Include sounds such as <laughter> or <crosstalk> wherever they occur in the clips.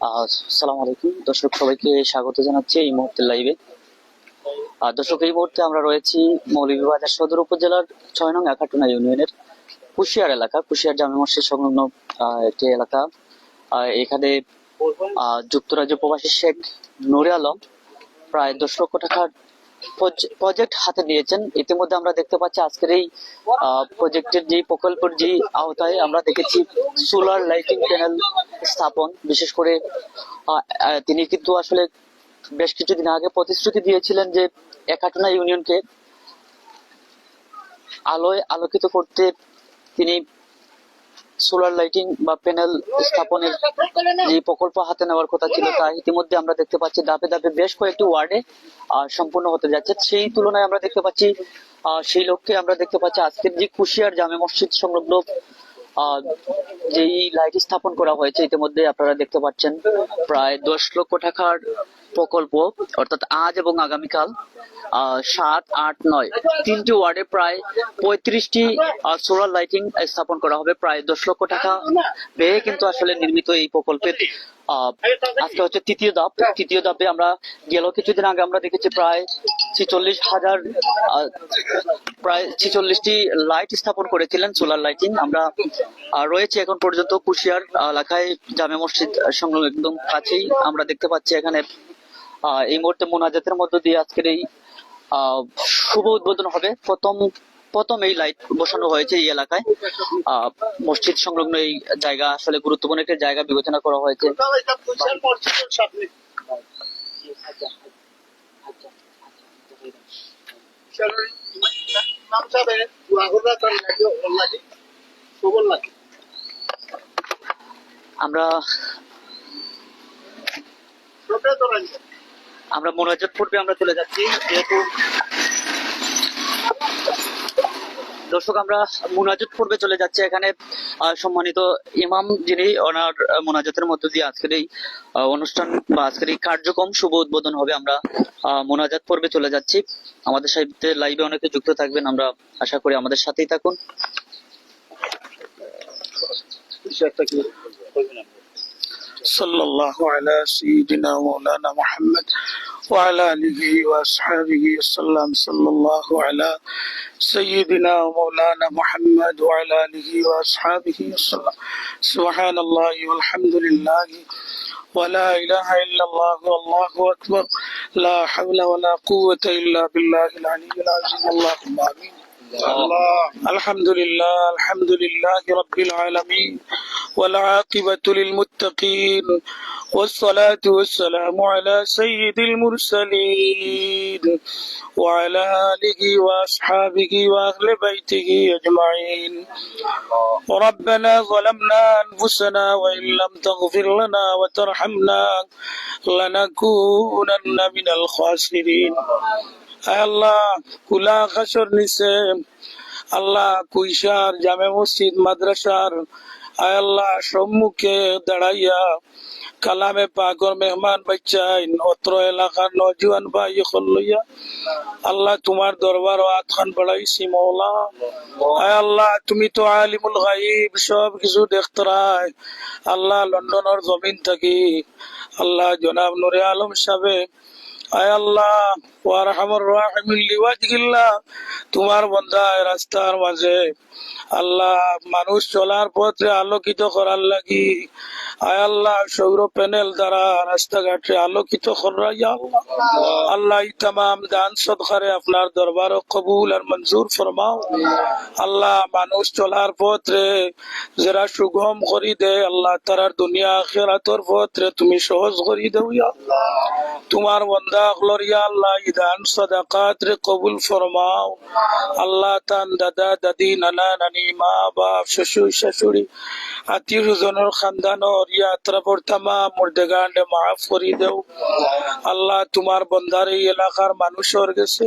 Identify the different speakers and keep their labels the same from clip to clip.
Speaker 1: আসসালামু আলাইকুম। দর্শক, সবাইকে স্বাগত জানাচ্ছি এই মুহূর্তে লাইভে দর্শক, এই মুহূর্তে আমরা রয়েছি মৌলভীবাজার সদর উপজেলার ছয় নং একাটুনা ইউনিয়নের কুশিয়ার এলাকা। কুশিয়ার জামে মসজিদ সংলগ্ন একটি এলাকা। এখানে যুক্তরাজ্য প্রবাসী শেখ নুরে আলম প্রায় দশ লক্ষ টাকার প্রজেক্ট হাতে নিয়েছেন। ইতিমধ্যে আমরা দেখতে পাচ্ছি আজকের এই প্রজেক্টের যে প্রকল্পের যে আওতায় আমরা দেখেছি সোলার লাইটিং প্যানেল স্থাপন। বিশেষ করে তিনি কিন্তু আসলে বেশ কিছুদিন আগে প্রতিশ্রুতি দিয়েছিলেন যে একাটনা ইউনিয়নকে আলোয় আলোকিত করতে তিনি সোলার লাইটিং বা প্যানেল স্থাপনের যে প্রকল্প হাতে নেওয়ার কথা ছিল তা ইতিমধ্যে আমরা দেখতে পাচ্ছি। ধাপে ধাপে বেশ কয়েকটি ওয়ার্ডে সম্পূর্ণ হতে যাচ্ছে। সেই তুলনায় আমরা দেখতে পাচ্ছি সেই লক্ষ্যে আমরা দেখতে পাচ্ছি আজকের যে কুশিয়ার জামে মসজিদ সংলগ্ন যেই লাইট স্থাপন করা হয়েছে ইতিমধ্যে, আপনারা দেখতে পাচ্ছেন। প্রায় দশ লক্ষ টাকার প্রকল্প, অর্থাৎ আজ এবং আগামীকাল সাত, আট, নয়, তিনটি ওয়ার্ডে প্রায় পঁয়ত্রিশটি সোলার লাইটিং স্থাপন করা হবে। প্রায় দশ লক্ষ টাকা ব্যয়ে কিন্তু আসলে নির্মিত এই প্রকল্পের আজকে হচ্ছে তৃতীয় ধাপ। তৃতীয় ধাপে আমরা গেল কিছুদিন আগে আমরা দেখেছি প্রায় ছিচল্লিশ হাজার প্রায় ছিচল্লিশটি লাইট স্থাপন করেছিলেন সোলার লাইটিং। আমরা রয়েছে এখন পর্যন্ত কুশিয়ার এলাকায় জামে মসজিদ সংলগ্ন একদম কাছেই। আমরা দেখতে পাচ্ছি এখানে আহ, এই মুহূর্তে মোনাজাতের মধ্য দিয়ে আজকের এই আহ, শুভ উদ্বোধন হবে। প্রথম প্রথম এই লাইট বসানো হয়েছে এই এলাকায়। মসজিদ সংলগ্ন এই জায়গা আসলে গুরুত্বপূর্ণ একটি জায়গা বিবেচনা করা হয়েছে। আমরা আমরা পূর্বে আমরা চলে যাচ্ছি, যেহেতু দর্শক, আমরা মোনাজাত পূর্বে চলে যাচ্ছি। এখানে সম্মানিত ইমাম যিনি, ওনার মোনাজাতের মধ্য দিয়ে আজকের এই অনুষ্ঠান বা আজকের এই কার্যক্রম শুভ উদ্বোধন হবে। আমরা মোনাজাত পর্বে চলে যাচ্ছি। আমাদের সাথে লাইভে অনেকে যুক্ত থাকবেন। আমরা আশা করি আমাদের সাথেই থাকুন।
Speaker 2: صلى الله على سيدنا مولانا محمد وعلى آله وأصحابه وسلم. صلى الله على سيدنا مولانا محمد وعلى آله وأصحابه وسلم. سبحان الله والحمد لله. ولا إله إلا الله والله أكبر. لا حول ولا قوة إلا بالله العلي العظيم. اللهم آمين. الحمد لله الحمد لله رب العالمين والعاقبة للمتقين والصلاة والسلام على سيد المرسلين وعلى آله وأصحابه وأهل بيته أجمعين. ربنا ظلمنا أنفسنا وإن لم تغفر لنا وترحمنا لنكونن من الخاسرين. আয় আল্লাহ কুলা খাসর নিছে আল্লাহ কুইশার জামে মসজিদ মাদ্রাসার আয় আল্লাহ সম্মুখে দাঁড়াইয়া কালামে পাগর মেহমান বাচ্চাইন অত্র এলাকার নজওয়ান ভাই লইয়া আল্লাহ তোমার দরবার ও আতখান বাড়াইছি মৌলা আয় আল্লাহ তুমি তো আলিমুল গাইব সব কিছু দেখতরাই আল্লাহ লন্ডনের জমিন থাকি আল্লাহ জনাব নুরে আলম সাহেব তোমার বন্ধায় রাস্তার মাঝে। আল্লাহ, মানুষ চলার পথে আলোকিত করার লাগি। আয় আল্লাহ, সৌর প্যানেল দ্বারা রাস্তাঘাটে আলোকিত করাই আল্লাহ। তামাম দান সদকারে আপনার দরবার কবুল আর মঞ্জুর ফরমাও। আল্লাহ, মানুষ চলার পথে যারা সুগম করি দে, আল্লাহ, তারার দুনিয়া আখেরাতর পথে তুমি সহজ করি আল্লাহ। তোমার বন্দা আল্লাহ দাদা দাদি নানা নানি মা বাপ শ্বশুর শাশুড়ি আত্মীয় স্বজন اور দেও আল্লাহ তোমার বন্দার এই এলাকার মানুষের গেছে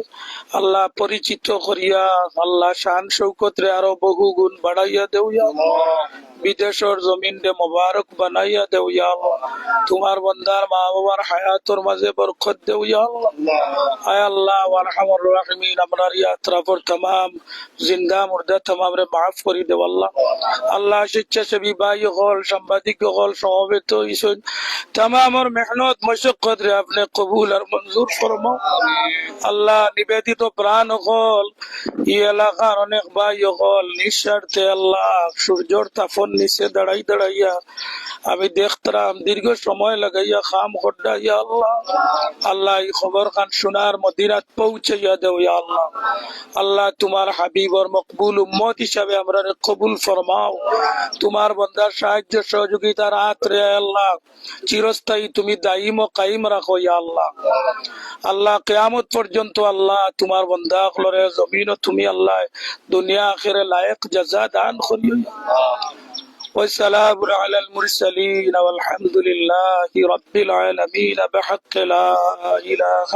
Speaker 2: আল্লাহ পরিচিত করিয়া আল্লাহ শান আরও বহু গুণ বাড়াইয়া দেও বিদেশর জমিন দে মোবারক বানাইয়া দেও তোমার বন্দার মা বাবার হায়াতর মাঝে বরকত দেও আয় আল্লাহ আরহামুর রাহিমিন আমরার ইয়া তমাম জিন্দা মুর্দা তমাম রে মাফ করি দেও আল্লাহ আল্লাহ শিক্ষা সেবি ভাই হল সাংবাদিক হল সমবেত হয়েছেন তামামর মেহনত মশকরে আপনি কবুল আর মঞ্জুর করম আল্লাহ নিবেদিত প্রাণ হল ই এলাকার অনেক ভাই হল নিঃস্বার্থে আল্লাহ সূর্যর তাফন নিচে দাঁড়াই দাঁড়াইয়া আমি দেখতাম, দীর্ঘ সময় লাগাইয়া খাম খড্ডাইয়া আল্লাহ। আল্লাহ, এই খবর খান শোনার মদিনাত পৌঁছাইয়া দেও, ইয়া আল্লাহ। আল্লাহ, তোমার হাবিবর মকবুল উম্মত হিসাবে আমরা কবুল ফরমাও। তোমার বন্দার সাহায্য সহযোগিতার হাত রে আল্লাহ। চিরস্থায়ী তুমি দাইম ও কাইম রাখো, ইয়া আল্লাহ। আল্লাহ, কেয়ামত পর্যন্ত আল্লাহ, তোমার বন্দা হলরে জমিন তুমি আল্লাহ, দুনিয়া আখেরে লায়ক জাজা দান করিও, ইয়া। والسلام على المرسلين والحمد لله رب العالمين بحق لا إله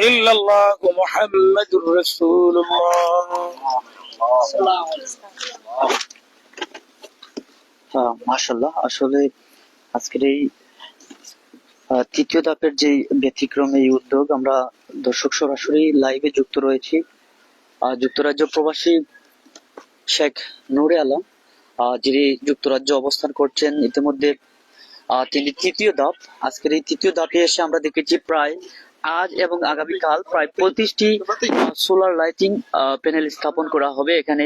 Speaker 2: إلا الله محمد رسول الله
Speaker 1: মাশাল্লাহ আসলে আজকের এই আহ, তৃতীয় ধাপের যে ব্যতিক্রম এই উদ্যোগ আমরা দর্শক সরাসরি লাইভে যুক্ত রয়েছি আহ, যুক্তরাজ্য প্রবাসী শেখ নুরে আলম আহ, যিনি যুক্তরাজ্য অবস্থান করছেন, ইতিমধ্যে তিনি তৃতীয় ধাপ। আজকের এই তৃতীয় ধাপে এসে আমরা দেখেছি প্রায় আজ এবং আগামীকাল প্রায় পঁয়ত্রিশটি সোলার লাইটিং প্যানেল স্থাপন করা হবে। এখানে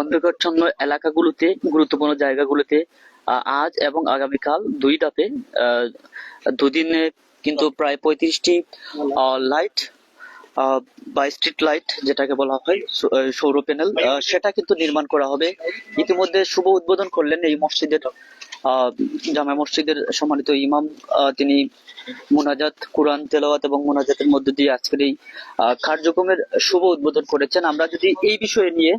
Speaker 1: অন্ধকারচ্ছন্ন এলাকাগুলোতে, গুরুত্বপূর্ণ জায়গাগুলোতে আজ এবং আগামীকাল দুই ধাপে দুদিনে কিন্তু প্রায় পঁয়ত্রিশটি লাইট বা স্ট্রিট লাইট যেটাকে বলা হয় সৌর প্যানেল সেটা কিন্তু নির্মাণ করা হবে। ইতিমধ্যে শুভ উদ্বোধন করলেন এই মসজিদের জামা মসজিদের সম্মানিত ইমাম তিনি মোনাজাত, কোরআন, তেলাওয়াত এবং মোনাজাতের মধ্য দিয়ে আজকের এই কার্যক্রমের শুভ উদ্বোধন করেছেন। আমরা যদি এই বিষয়ে নিয়ে,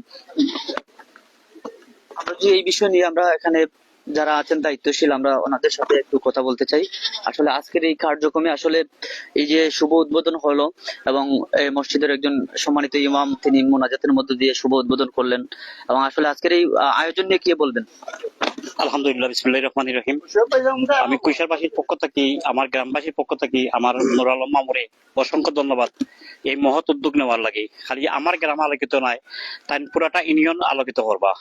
Speaker 1: আমরা যদি এই বিষয় নিয়ে আমরা এখানে যারা আছেন, দায়িত্বশীল, আমরা ওনাদের সাথে একটু কথা বলতে চাই। আসলে আজকের এই কার্যক্রমে আসলে এই যে শুভ উদ্বোধন হলো এবং মসজিদের একজন সম্মানিত ইমাম তিনি মোনাজাতের মধ্য দিয়ে শুভ উদ্বোধন করলেন। এবং আসলে আজকের এই আয়োজন নিয়ে কি বলবেন?
Speaker 3: আলহামদুলিল্লাহ বিসমুল্লাহ রহিম। আমি কুইশারবাসীর পক্ষ থেকে, আমার গ্রামবাসীর পক্ষ থেকে, আমার নুর আলম মামুরে অসংখ্য ধন্যবাদ। এই মহৎ উদ্যোগ নেওয়ার লাগে। খালি আমার গ্রাম আলোকিত নয় তাই পুরাটা ইউনিয়ন আলোকিত করবা।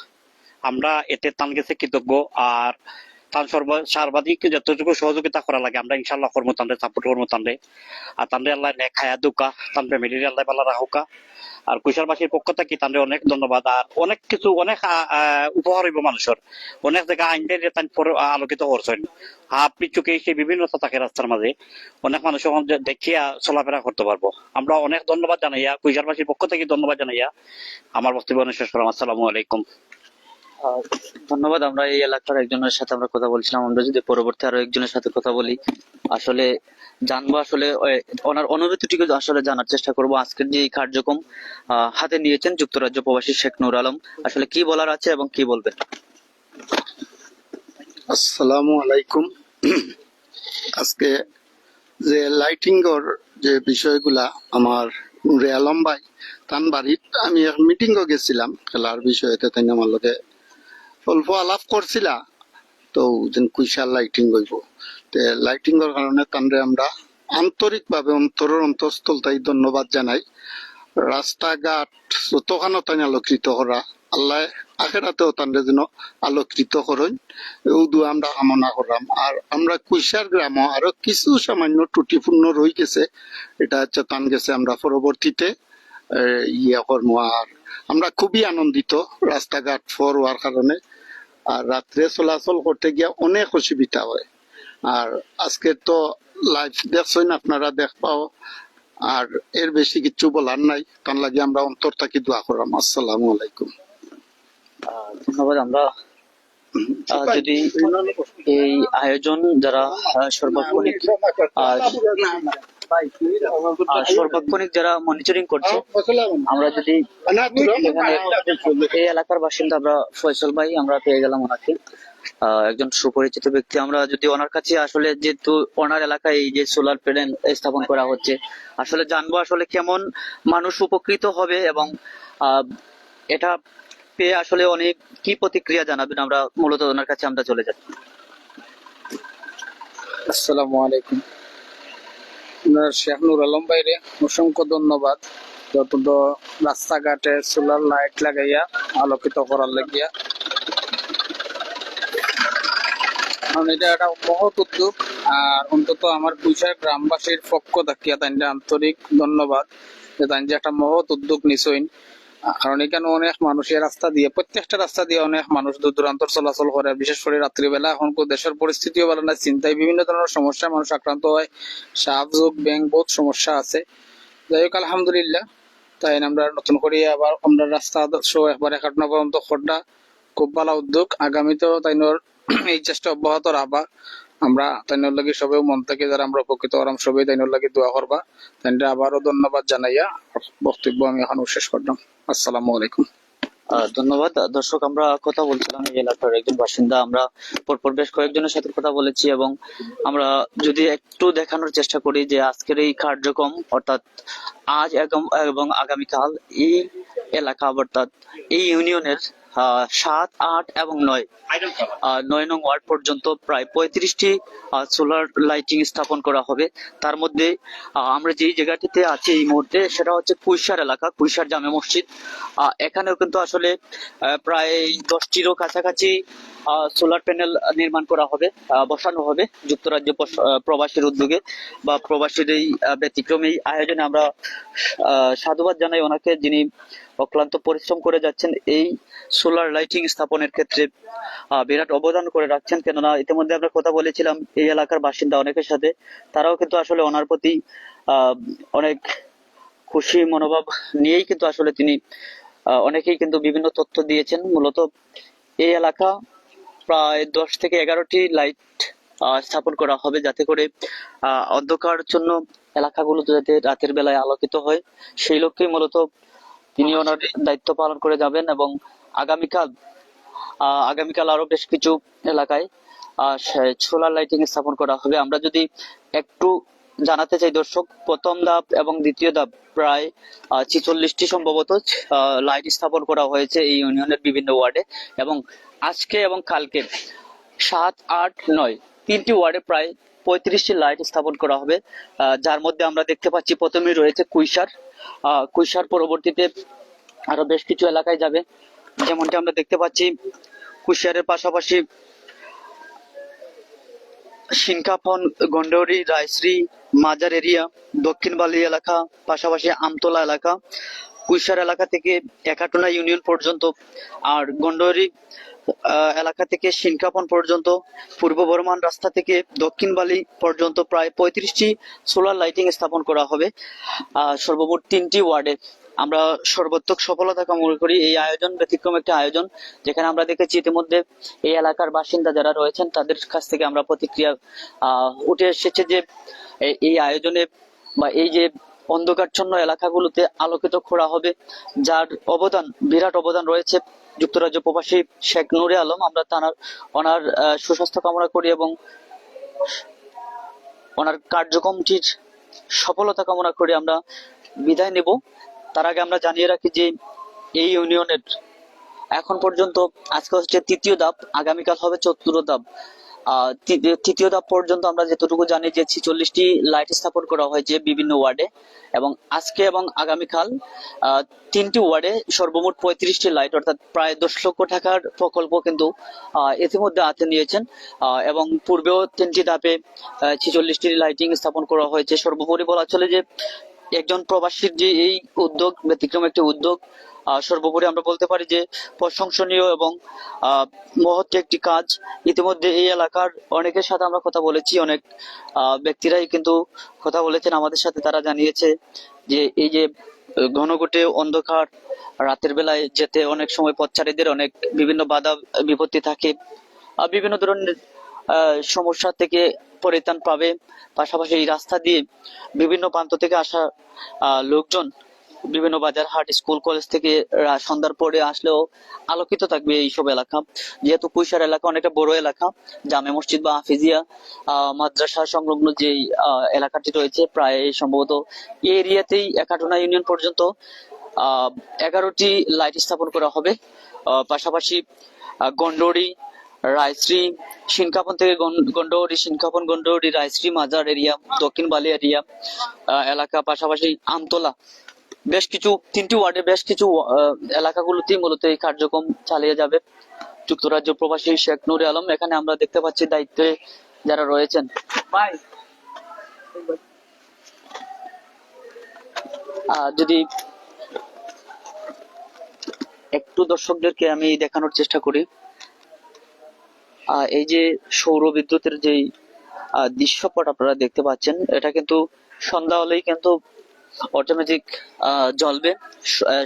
Speaker 3: আমরা এতে তান গেছে কৃতজ্ঞ আর তান সর্ব সার্বাধিক যতটুকু সহযোগিতা করা লাগে, আমরা ইনশাল্লাহ কর্ম তান্ডে সাপোর্ট কর্ম তান্ডে আর তান্ডে আল্লাহ নে খায়া দুকা তান ফ্যামিলির আল্লাহ পাল্লা রাহুকা আর কুশারবাসীর পক্ষ থেকে তান্ডে অনেক ধন্যবাদ। আর অনেক কিছু, অনেক উপহার হইব মানুষের। অনেক জায়গা আইনদের যে তান আলোকিত করছেন। আপনি চোখে সেই বিভিন্ন থাকে রাস্তার মাঝে। অনেক মানুষ দেখিয়া চলাফেরা করতে পারব। আমরা অনেক ধন্যবাদ জানাইয়া কুইশারবাসীর পক্ষ থেকে ধন্যবাদ জানাইয়া। আমার বক্তব্য শেষ করলাম। আসসালামু আলাইকুম।
Speaker 1: ধন্যবাদ। আমরা এই এলাকার একজনের সাথে আমরা কথা বলছিলাম। আমরা যদি পরবর্তী আরও একজনের সাথে কথা বলি, আসলে জানব আসলে ওনার অনুভূতিটিকে আসলে জানার চেষ্টা করব। আজকের যে কার্যক্রম হাতে নিয়েছেন যুক্তরাজ্য প্রবাসী শেখ নুর আলম। আসলে কি বলার আছে এবং কি বলবেন?
Speaker 4: আসসালামু আলাইকুম। আজকে যে লাইটিং এর যে বিষয়গুলা, আমার নুরে আলম ভাই তান বাড়িত আমি এক মিটিং গেছিলাম খেলার বিষয়তে তাই আমার লগে অল্প আলাপ করছিলা, তো যেন কুইশার লাইটিং হইব। তে এর কারণে তানরে আমরা আন্তরিকভাবে অন্তরের অন্তঃস্থল তাই ধন্যবাদ জানাই। রাস্তাঘাট যতখানো তাই আলোকৃত করা, আল্লাহ আখেরাতেও তান্ডে যেন আলোকৃত করেন উদু আমরা কামনা করলাম আর আমরা কুইশার গ্রাম আরও কিছু সামান্য ত্রুটিপূর্ণ রয়ে গেছে, এটা হচ্ছে তান গেছে আমরা পরবর্তীতে ইয়ে করব আর আমরা খুবই আনন্দিত রাস্তাঘাট ফর হওয়ার কারণে। আর রাত্রে চলাচল করতে গিয়ে অনেক অসুবিধা হয় আর আজকে তো লাইভ দেখছেন আপনারা দেখ পাও আর এর বেশি কিছু বলার নাই কারণ লাগে আমরা অন্তর থাকি দোয়া করলাম আসসালামু আলাইকুম
Speaker 1: ধন্যবাদ আমরা যদি এই আয়োজন যারা সর্বাক্ষণিক সর্বাক্ষণিক যারা মনিটরিং করছে, আমরা যদি এই এলাকার বাসিন্দা আমরা ফয়সল ভাই, আমরা পেয়ে গেলাম ওনাকে। একজন সুপরিচিত ব্যক্তি। আমরা যদি ওনার কাছে আসলে যেহেতু ওনার এলাকায় এই যে সোলার প্যানেল স্থাপন করা হচ্ছে, আসলে জানব আসলে কেমন মানুষ উপকৃত হবে এবং এটা পেয়ে আসলে অনেক কি প্রতিক্রিয়া জানাবেন আমরা মূলত ওনার কাছে আমরা চলে যাচ্ছি।
Speaker 5: আসসালামু আলাইকুম। আপনার শেখ নুর আলম ভাইরে অসংখ্য ধন্যবাদ। যত রাস্তাঘাটে সোলার লাইট লাগাইয়া আলোকিত করার লাগিয়া। কারণ এটা একটা মহৎ উদ্যোগ, আর অন্তত আমার কুইশার গ্রামবাসীর পক্ষ থাকিয়া তাই আন্তরিক ধন্যবাদ। যে তাই একটা মহৎ উদ্যোগ নিছইন কারণ এখানে অনেক মানুষের রাস্তা দিয়ে, প্রত্যেকটা রাস্তা দিয়ে অনেক মানুষ দূর দূরান্ত চলাচল করে, বিশেষ করে রাত্রিবেলা। এখন দেশের পরিস্থিতিও ভালো না, চিন্তায় বিভিন্ন ধরনের সমস্যায় মানুষ আক্রান্ত হয়। সাপ যোগ ব্যাংক, বহুত সমস্যা আছে। যাই হোক, আলহামদুলিল্লাহ। তাই আমরা নতুন করে আবার আমরা রাস্তা সহ একবার একাটনা পর্যন্ত খোরটা খুব ভালো উদ্যোগ। আগামীতেও তাইনোর <clears throat> এই চেষ্টা অব্যাহত রাখবা। আমরা তাইনোর লাগি সবাই মন থেকে যারা আমরা উপকৃত হলাম সবাই তাইনোর লাগি দোয়া করবা। তাইনটা আবারও ধন্যবাদ জানাইয়া বক্তব্য আমি এখন শেষ করলাম। আসসালামু আলাইকুম।
Speaker 1: ধন্যবাদ। দর্শক, আমরা কথা বলছিলাম এই এলাকার একজন বাসিন্দা। আমরা পরপর বেশ কয়েকজনের সাথে কথা বলেছি এবং আমরা যদি একটু দেখানোর চেষ্টা করি যে আজকের এই কার্যক্রম, অর্থাৎ আজ এবং আগামীকাল এই এলাকা, অর্থাৎ এই ইউনিয়নের সাত আট এবং নয়। নয় নং ওয়ার্ড পর্যন্ত প্রায় পঁয়ত্রিশটি সোলার লাইটিং স্থাপন করা হবে। তার মধ্যে আমরা যেই জায়গাটিতে আছি এই মুহূর্তে সেটা হচ্ছে কুইশার এলাকা কুইশার জামে মসজিদ। এখানেও কিন্তু আসলে প্রায় দশটিরও কাছাকাছি সোলার প্যানেল নির্মাণ করা হবে বসানো হবে যুক্তরাজ্য প্রবাসীর উদ্যোগে বা প্রবাসীর এই ব্যতিক্রমী আয়োজনে আমরা সাধুবাদ জানাই ওনাকে যিনি অক্লান্ত পরিশ্রম করে যাচ্ছেন এই সোলার লাইটিং স্থাপনের ক্ষেত্রে বিরাট অবদান করে রাখছেন। কেননা ইতিমধ্যে আমরা কথা বলেছিলাম এই এলাকার বাসিন্দা অনেকের সাথে, তারাও কিন্তু আসলে ওনার প্রতি অনেক খুশি মনোভাব নিয়েই কিন্তু আসলে তিনি অনেকেই কিন্তু বিভিন্ন তথ্য দিয়েছেন। মূলত এই এলাকা প্রায় দশ থেকে এগারোটি লাইট স্থাপন করা হবে যাতে করে আহ, অন্ধকারচ্ছন্ন এলাকাগুলো যাতে রাতের বেলায় আলোকিত হয়। সেই লক্ষ্যেই মূলত তিনি ওনার দায়িত্ব পালন করে যাবেন এবং আগামীকাল আগামীকাল আরও বেশ কিছু এলাকায় সোলার লাইটিং স্থাপন করা হবে। আমরা যদি একটু জানাতে চাই দর্শক প্রথম ধাপ এবং দ্বিতীয় ধাপ প্রায় ছিচল্লিশটি সম্ভবত লাইট স্থাপন করা হয়েছে এই ইউনিয়নের বিভিন্ন ওয়ার্ডে এবং আজকে এবং কালকে সাত, আট, নয়, তিনটি ওয়ার্ডে প্রায় পঁয়ত্রিশটি লাইট স্থাপন করা হবে। যার মধ্যে আমরা দেখতে পাচ্ছি প্রথমেই রয়েছে কুইশার। কুইশার পরবর্তীতে আরও বেশ কিছু এলাকায় যাবে। যেমনটি আমরা দেখতে পাচ্ছি কুশিয়ারের পাশাপাশি সিনকাপন গন্ডৌরি রায়শ্রী, মাজার এরিয়া, দক্ষিণ বালি এলাকা, পাশাপাশি আমতলা এলাকা। কুইশার এলাকা থেকে একাটনা ইউনিয়ন পর্যন্ত। আর গন্ডৌরি এলাকা থেকে সিনকাপন পর্যন্ত পূর্ব বর্মান রাস্তা থেকে দক্ষিণ বালি পর্যন্ত প্রায় পঁয়ত্রিশটি সোলার লাইটিং স্থাপন করা হবে সর্বমোট তিনটি ওয়ার্ডে। আমরা সর্বাত্মক সফলতা কামনা করি এই আয়োজন ব্যতিক্রম একটা আয়োজন যেখানে আমরা দেখেছি ইতিমধ্যে এই এলাকার বাসিন্দা যারা রয়েছেন তাদের কাছ থেকে আমরা প্রতিক্রিয়া আহ, উঠে এসেছে যে এই আয়োজনে বা এই যে অন্ধকারচ্ছন্ন এলাকাগুলোতে আলোকিত করা হবে যার অবদান বিরাট অবদান রয়েছে। যুক্তরাজ্য প্রবাসী শেখ নুরে আলম, আমরা তার ওনার সুস্বাস্থ্য কামনা করি এবং ওনার কার্যক্রমটির সফলতা কামনা করে আমরা বিদায় নেব। তার আগে আমরা জানিয়ে রাখি যে এই ইউনিয়নের এখন পর্যন্ত আজকে হচ্ছে তৃতীয় ধাপ, আগামীকাল হবে চতুর্থ ধাপ। তৃতীয়- ধাপ পর্যন্ত আমরা যতটুকু জানি যে ছিচল্লিশটি লাইট স্থাপন করা হয়েছে বিভিন্ন ওয়ার্ডে। এবং আজকে এবং আগামীকাল তিনটি ওয়ার্ডে সর্বমোট পঁয়ত্রিশটি লাইট, অর্থাৎ প্রায় দশ লক্ষ টাকার প্রকল্প কিন্তু ইতিমধ্যে হাতে নিয়েছেন। এবং পূর্বেও তিনটি ধাপে ছিচল্লিশটি লাইটিং স্থাপন করা হয়েছে। সর্বোপরি বলা চলে যে, একজন প্রবাসীর যে এই উদ্যোগ, ব্যতিক্রম একটি উদ্যোগ সর্বোপরি আমরা বলতে পারি যে প্রশংসনীয় এবং মহৎ একটি কাজ। ইতিমধ্যে এই এলাকার অনেকের সাথে আমরা কথা বলেছি, অনেক ব্যক্তিরাই কিন্তু কথা বলেছেন। আমাদের সাথে তারা জানিয়েছে যে এই যে ঘনঘটে অন্ধকার, রাতের বেলায় যেতে অনেক সময় পথচারীদের অনেক বিভিন্ন বাধা, বিপত্তি থাকে বিভিন্ন ধরনের সমস্যা থেকে পরিত্রাণ পাবে। পাশাপাশি এই রাস্তা দিয়ে বিভিন্ন প্রান্ত থেকে আসা লোকজন বিভিন্ন বাজার হাট স্কুল কলেজ থেকে সন্ধ্যার পরে আসলেও আলোকিত থাকবে এইসব এলাকা। যেহেতু কুইশার এলাকা অনেকটা বড় এলাকা জামে মসজিদ বা আহ, মাদ্রাসা সংলগ্ন যে এলাকাটি রয়েছে প্রায় সম্ভবত এই এরিয়াতেই একাটনা ইউনিয়ন পর্যন্ত এগারোটি লাইট স্থাপন করা হবে। পাশাপাশি গন্ডোরি রায়শ্রী সিনকাপন থেকে গন- গন্ডোরি সিনকাপন গন্ডোরি রায়শ্রী মাজার এরিয়া দক্ষিণ বালি এরিয়া এলাকা পাশাপাশি আমতলা বেশ কিছু তিনটি ওয়ার্ডে বেশ কিছু আহ, এলাকাগুলোতেই মূলত এই কার্যক্রম চালিয়ে যাবে। যুক্তরাজ্য প্রবাসী শেখ নুরে আলম এখানে আমরা দেখতে পাচ্ছি দায়িত্বে যারা রয়েছেন। যদি একটু দর্শকদেরকে আমি দেখানোর চেষ্টা করি এই যে সৌর বিদ্যুতের যে দৃশ্যপট আপনারা দেখতে পাচ্ছেন এটা কিন্তু সন্ধ্যা হলেই কিন্তু অটোমেটিক জ্বলবে।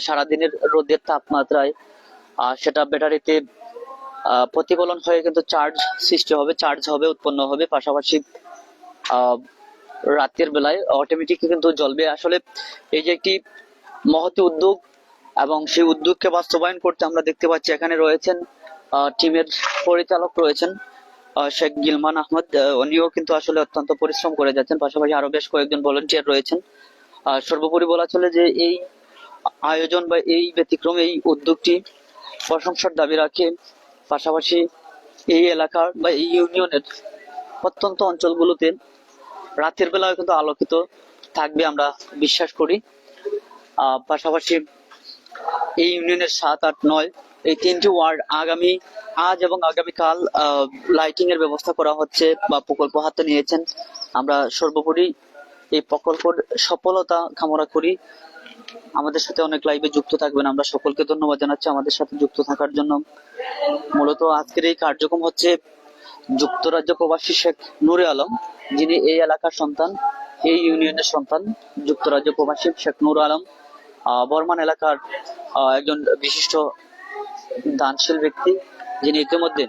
Speaker 1: সারাদিনের রোদের তাপমাত্রায়। আহ, সেটা ব্যাটারিতে প্রতিফলন হয়ে কিন্তু চার্জ সৃষ্টি হবে চার্জ হবে উৎপন্ন হবে। পাশাপাশি রাতের বেলায় অটোমেটিক কিন্তু জ্বলবে। আসলে এই যে একটি মহতি উদ্যোগ এবং সেই উদ্যোগকে বাস্তবায়ন করতে আমরা দেখতে পাচ্ছি এখানে রয়েছেন টিমের পরিচালক রয়েছেন শেখ গিলমান আহমদ। উনিও কিন্তু আসলে অত্যন্ত পরিশ্রম করে যাচ্ছেন। পাশাপাশি আরও বেশ কয়েকজন ভলেন্টিয়ার রয়েছেন। সর্বোপরি বলা চলে যে এই আয়োজন বা এই ব্যতিক্রম, এই উদ্যোগটি প্রশংসার দাবি রাখে। পাশাপাশি এই এলাকার বা এই ইউনিয়নের প্রত্যন্ত অঞ্চলগুলোতে রাতের বেলায় কিন্তু আলোকিত থাকবে আমরা বিশ্বাস করি। পাশাপাশি এই ইউনিয়নের সাত, আট, নয়, এই তিনটি ওয়ার্ড আগামী, আজ এবং আগামীকাল লাইটিং এর ব্যবস্থা করা হচ্ছে বা প্রকল্প হাতে নিয়েছেন। আমরা সর্বোপরি এই প্রকল্পের সফলতা কামনা করি। আমাদের সাথে অনেক লাইভে যুক্ত থাকবেন। আমরা সকলকে ধন্যবাদ জানাচ্ছি আমাদের সাথে যুক্ত থাকার জন্য। মূলত আজকের এই কার্যক্রম হচ্ছে যুক্তরাজ্য প্রবাসী শেখ নুরে আলম, যিনি এই এলাকার সন্তান, এই ইউনিয়নের সন্তান, যুক্তরাজ্য প্রবাসী শেখ নুর আলম। বর্মান এলাকার একজন বিশিষ্ট দানশীল ব্যক্তি। যিনি ইতিমধ্যে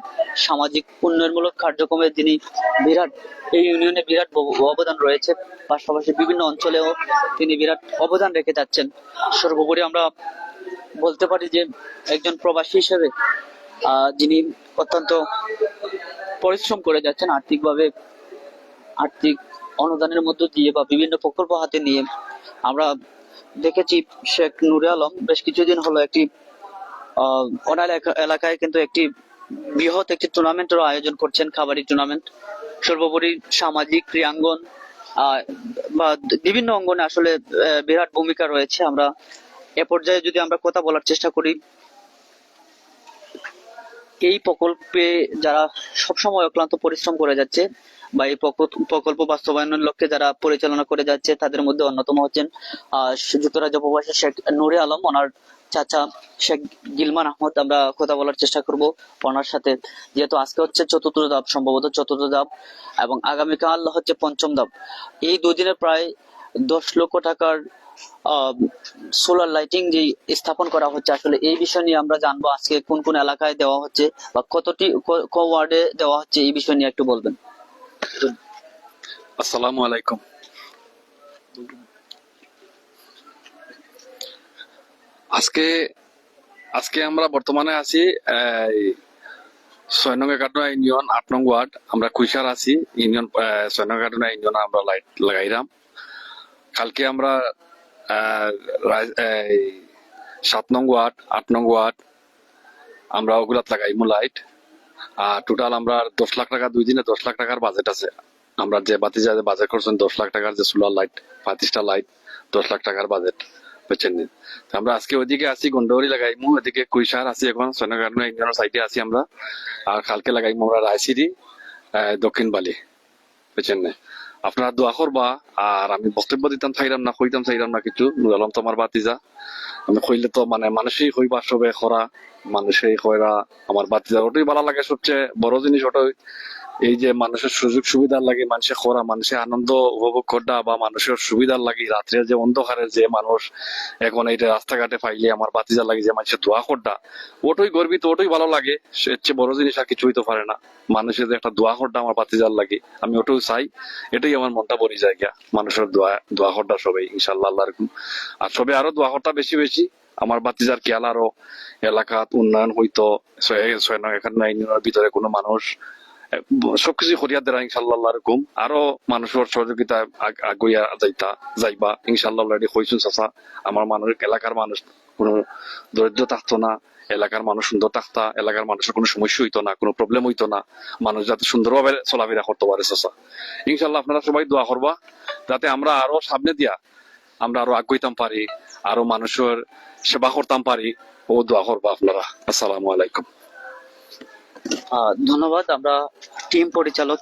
Speaker 1: সামাজিক উন্নয়নমূলক কার্যক্রমে যিনি বিরাট, এই ইউনিয়নে বিরাট অবদান রয়েছে, পাশাপাশি বিভিন্ন অঞ্চলেও তিনি বিরাট অবদান রেখে যাচ্ছেন। সর্বোপরি আমরা বলতে পারি যে একজন প্রবাসী হিসেবে যিনি অত্যন্ত পরিশ্রম করে যাচ্ছেন, আর্থিকভাবে, আর্থিক অনুদানের মধ্য দিয়ে বা বিভিন্ন প্রকল্প হাতে নিয়ে। আমরা দেখেছি শেখ নুরে আলম বেশ কিছুদিন হলো একটি ওনার এলাকা- এলাকায় কিন্তু একটি বৃহৎ একটি টুর্নামেন্টের আয়োজন করছেন খাবারি টুর্নামেন্ট। সর্বোপরি সামাজিক ক্রিয়াঙ্গন বা বিভিন্ন অঙ্গনে আসলে বিরাট ভূমিকা রয়েছে। আমরা এ পর্যায়ে যদি আমরা কথা বলার চেষ্টা করি, এই প্রকল্পে যারা সবসময় অক্লান্ত পরিশ্রম করে যাচ্ছে, বা এই প্রকল- প্রকল্প বাস্তবায়নের লক্ষ্যে যারা পরিচালনা করে যাচ্ছে, তাদের মধ্যে অন্যতম হচ্ছেন যুক্তরাজ্য প্রবাসী শেখ নুরে আলম। ওনার চাচা শেখ গিলমান আহমদ, আমরা কথা বলার চেষ্টা করব ওনার সাথে। যেহেতু আজকে হচ্ছে চতুর্থ ধাপ, সম্ভবত চতুর্থ ধাপ, এবং আগামীকাল হচ্ছে পঞ্চম ধাপ। এই দুদিনে প্রায় দশ লক্ষ টাকার সোলার লাইটিং যে স্থাপন করা হচ্ছে, আসলে এই বিষয় নিয়ে আমরা জানব আজকে কোন কোন এলাকায় দেওয়া হচ্ছে বা কতটি ক- ওয়ার্ডে দেওয়া হচ্ছে এই বিষয় নিয়ে একটু বলবেন।
Speaker 6: আসসালামু আলাইকুম। আজকে আজকে আমরা বর্তমানে আছি ছয় নং একাডনা ইউনিয়ন আট নং ওয়ার্ড। আমরা কুইসার আছি, ইউনিয়ন ছয় নং একাডনা ইউনিয়ন আমরা লাইট লাগাইলাম কালকে আমরা সাত নং ওয়ার্ড, আট নং ওয়ার্ড, আমরা ওগুলাত লাগাইমু লাইট। আর টোটাল আমরা দশ লাখ টাকা, দুই দিনে দশ লাখ টাকার বাজেট আছে। আমরা যে বাতি যা বাজেট করছেন, দশ লাখ টাকার যে সোলার লাইট পঁয়ত্রিশটা লাইট দশ লাখ টাকার বাজেট। আমরা আজকে ওইদিকে আছি গন্ডাবাড়ি লাগাইমু। ওইদিকে কুইসার আছি এখন সোনাগার্ন সাইডে আছি আমরা। আর কালকে লাগাইমু আমরা দক্ষিণ বালি। বুঝছেন? আপনারা দোয়া করবা, আর আমি বক্তব্য দিতাম চাইলাম না, কইতাম চাইলাম না কিছু। নুর আলম তোমার আমি কইলে তো মানে মানুষই হইবা সবে খরা। মানুষই হইরা আমার বাতিজা ওটাই ভালো লাগে সবচেয়ে বড় জিনিস ওটাই। এই যে মানুষের সুযোগ সুবিধার লাগে, মানুষের খরা মানুষের আনন্দ উপভোগ করা বা মানুষের সুবিধার লাগে রাত্রে যে অন্ধকারে যে মানুষ, এখন এইটা রাস্তাঘাটে পাইলে আমার বাতিজার লাগে যে মানুষের দোয়া করডা ওটাই গর্বিত, ওটাই ভালো লাগে। সে বড় জিনিস আর কিছু হইতে পারে না। মানুষের যে একটা দোয়া করডা আমার বাতিজার লাগে, আমি ওটাও চাই। এটাই আমার মনটা বলি জায়গা, মানুষের দোয়া দোয়া করডা সবাই ইনশাল্লাহ আল্লাহ এরকম আর সবে আরও দোয়া করটা বেশি বেশি, আমার বাতিজার খেয়াল আরও, এলাকাত উন্নয়ন হইতো এখানে ভিতরে কোনো মানুষ সবকিছু করিয়া দেরা ইনশাল্লাহ এরকম আরও মানুষের সহযোগিতা আগ- আগুইয়া যাইতা, যাইবা। ইনশাল্লাহ অলরেডি হইছুন চাচা, আমার মানুষ এলাকার মানুষ কোনো দরিদ্র থাকতো না, এলাকার মানুষ সুন্দর থাকতা, এলাকার মানুষের কোনো সমস্যা হইতো না, কোনো প্রবলেম হইতো না। মানুষ যাতে সুন্দরভাবে চলাফেরা করতে পারে, চাচা। ইনশাল্লাহ আপনারা সবাই দোয়া করবা, যাতে আমরা আরও সামনে দিয়া আমরা আরও আগাইতাম পারি, আরও মানুষের সেবা করতাম পারি। ও দোয়া করবা আপনারা। আসসালামু আলাইকুম।
Speaker 1: ধন্যবাদ। আমরা টিম পরিচালক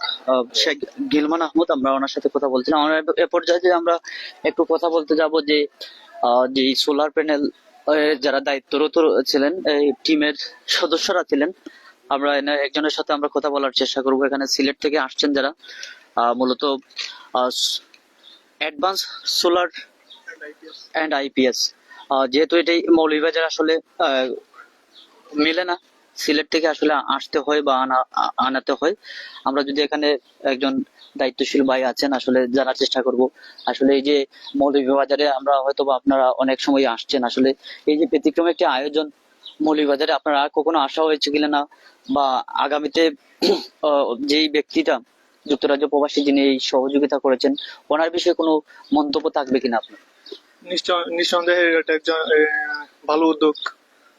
Speaker 1: শেখ গিলমান আহমদ, আমরা ওনার সাথে কথা বলছিলাম। এ- পর্যায়ে আমরা একটু কথা বলতে যাব যে যে সোলার প্যানেল যারা দায়িত্বরত ছিলেন এই টিমের সদস্যরা ছিলেন, আমরা একজনের সাথে আমরা কথা বলার চেষ্টা করব। এখানে সিলেট থেকে আসছেন যারা মূলত অ্যাডভান্স সোলার অ্যান্ড আইপিএস যেহেতু এটাই মৌলভীবাজার আসলে মেলে না সিলেট থেকে আসলে আসতে হয় বা আনাতে হয়। আমরা যদি এখানে একজন দায়িত্বশীল ভাই আছেন, আসলে জানার চেষ্টা করব। আসলে এই যে মৌলভীবাজারে আমরা হয়তো বা আপনারা অনেক সময় আসছেন। আসলে এই যে ব্যতিক্রম একটি আয়োজন মৌলভীবাজারে, আপনারা আর কখনো আসা হয়েছে কিনা না? বা আগামীতে <clears throat> যেই ব্যক্তিটা যুক্তরাজ্য প্রবাসী যিনি এই সহযোগিতা করেছেন, ওনার বিষয়ে কোনো মন্তব্য থাকবে কিনা আপনার?
Speaker 7: নিঃসন্দেহে এটা একজন ভালো উদ্যোগ।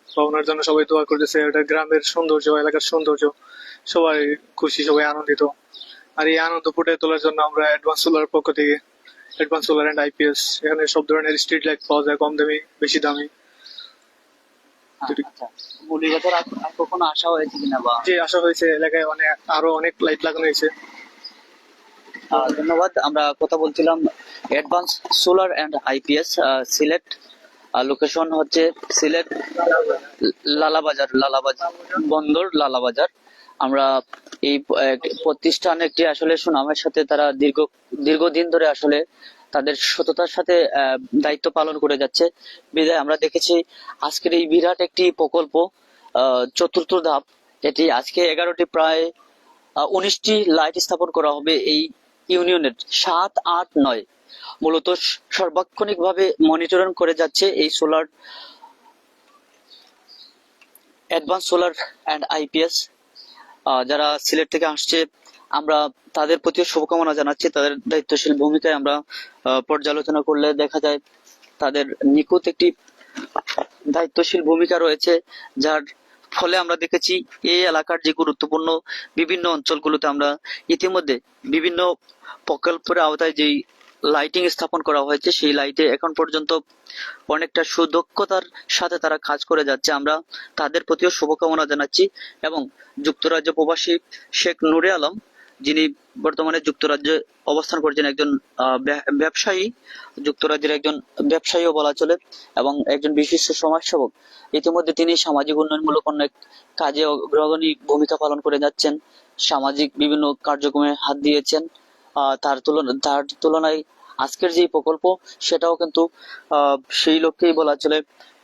Speaker 7: বা ওনার জন্য সবাই দোয়া করতেছে এটা গ্রামের সৌন্দর্য এলাকার সৌন্দর্য। সবাই খুশি সবাই আনন্দিত। আর এই আনন্দ ফুটে তোলার জন্য আমরা অ্যাডভান্স সোলার পক্ষ থেকে অ্যাডভান্স সোলার অ্যান্ড আইপিএস এখানে সব ধরনের স্ট্রিট লাইট পাওয়া যায় কম দামি বেশি দামি।
Speaker 1: আচ্ছা আর কখনো আসা হয়েছে কিনা বা?
Speaker 7: যে আশা হয়েছে এলাকায় অনেক আরও অনেক লাইট লাগানো হয়েছে।
Speaker 1: ধন্যবাদ। আমরা কথা বলছিলাম advance solar and IPS Sylhet location হচ্ছে সিলেট লালাবাজার লালাবাজার বন্দর, লালাবাজার। আমরা এই প্রতিষ্ঠান একটি আসলে সুনামের সাথে তারা দীর্ঘ, দীর্ঘদিন ধরে আসলে তাদের সততার সাথে দায়িত্ব পালন করে যাচ্ছে। বিদায়, আমরা দেখেছি আজকের এই বিরাট একটি প্রকল্প চতুর্থ ধাপ। এটি আজকে এগারোটি প্রায় উনিশটি লাইট স্থাপন করা হবে এই ইউনিয়নের সাত আট নয়। মূলত সর্বাক্ষণিক ভাবে মনিটরিং করে যাচ্ছে এই solar, advance solar and IPS. যারা সিলেট থেকে আসছে, আমরা তাদের প্রতিও শুভকামনা জানাচ্ছি। তাদের দায়িত্বশীল ভূমিকায় আমরা পর্যালোচনা করলে দেখা যায় তাদের নিখুঁত একটি দায়িত্বশীল ভূমিকা রয়েছে, যার ফলে আমরা দেখেছি এই এলাকার যে গুরুত্বপূর্ণ বিভিন্ন অঞ্চলগুলোতে আমরা ইতিমধ্যে বিভিন্ন প্রকল্পের আওতায় যেই লাইটিং স্থাপন করা হয়েছে, সেই লাইটে এখন পর্যন্ত অনেকটা সুদক্ষতার সাথে তারা কাজ করে যাচ্ছে। আমরা তাদের প্রতিও শুভকামনা জানাচ্ছি এবং যুক্তরাজ্য প্রবাসী শেখ নুরে আলম, যিনি বর্তমানে যুক্তরাজ্যে অবস্থান করছেন, একজন ব্যবসায়ী, যুক্তরাজ্যের একজন ব্যবসায়ীও বলা চলে, এবং একজন বিশিষ্ট সমাজসেবক। ইতিমধ্যে তিনি সামাজিক উন্নয়নমূলক অনেক কাজে অগ্রগণী ভূমিকা পালন করে যাচ্ছেন, সামাজিক বিভিন্ন কার্যক্রমে হাত দিয়েছেন। তার তুলনা, তার তুলনায় আজকের যে প্রকল্প, সেটাও কিন্তু সেই লক্ষ্যেই বলা চলে।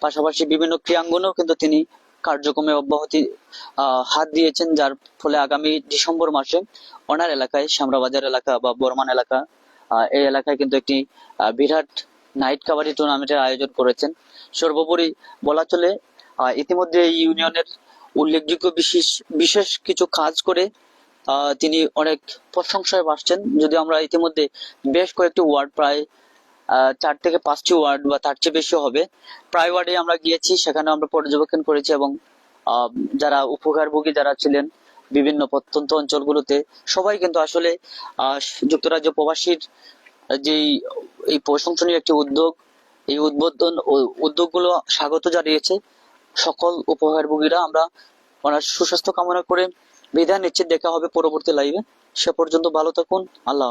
Speaker 1: পাশাপাশি বিভিন্ন ক্রিয়াঙ্গনেও কিন্তু তিনি কার্যক্রমে অব্যাহতি হাত দিয়েছেন, যার ফলে আগামী ডিসেম্বর মাসে ওনার এলাকায় শামরাবাজার এলাকা বা বর্মান এলাকা এই এলাকায় কিন্তু একটি বিরাট নাইট কাবাডি টুর্নামেন্টের আয়োজন করেছেন। সর্বোপরি বলা চলে ইতিমধ্যে এই ইউনিয়নের উল্লেখযোগ্য বিশেষ বিশেষ কিছু কাজ করে তিনি অনেক প্রশংসায় পাচ্ছেন যদি আমরা ইতিমধ্যে বেশ কয়েকটি ওয়ার্ড, প্রায় চার থেকে পাঁচটি ওয়ার্ড বা তার চেয়ে বেশি হবে। প্রায় ওয়ার্ডে আমরা গিয়েছি সেখানে আমরা পর্যবেক্ষণ করেছি এবং যারা উপকারভোগী যারা ছিলেন বিভিন্ন প্রত্যন্ত অঞ্চলগুলোতে, সবাই কিন্তু আসলে যুক্তরাজ্য প্রবাসীর যেই, এই প্রশংসনীয় একটি উদ্যোগ, এই উদ্বোধন উদ্যোগগুলো স্বাগত জানিয়েছে। সকল উপহারভোগীরা আমরা ওনার সুস্বাস্থ্য কামনা করে বিদায় নিচ্ছি দেখা হবে পরবর্তী লাইভে সে পর্যন্ত ভালো থাকুন আল্লাহ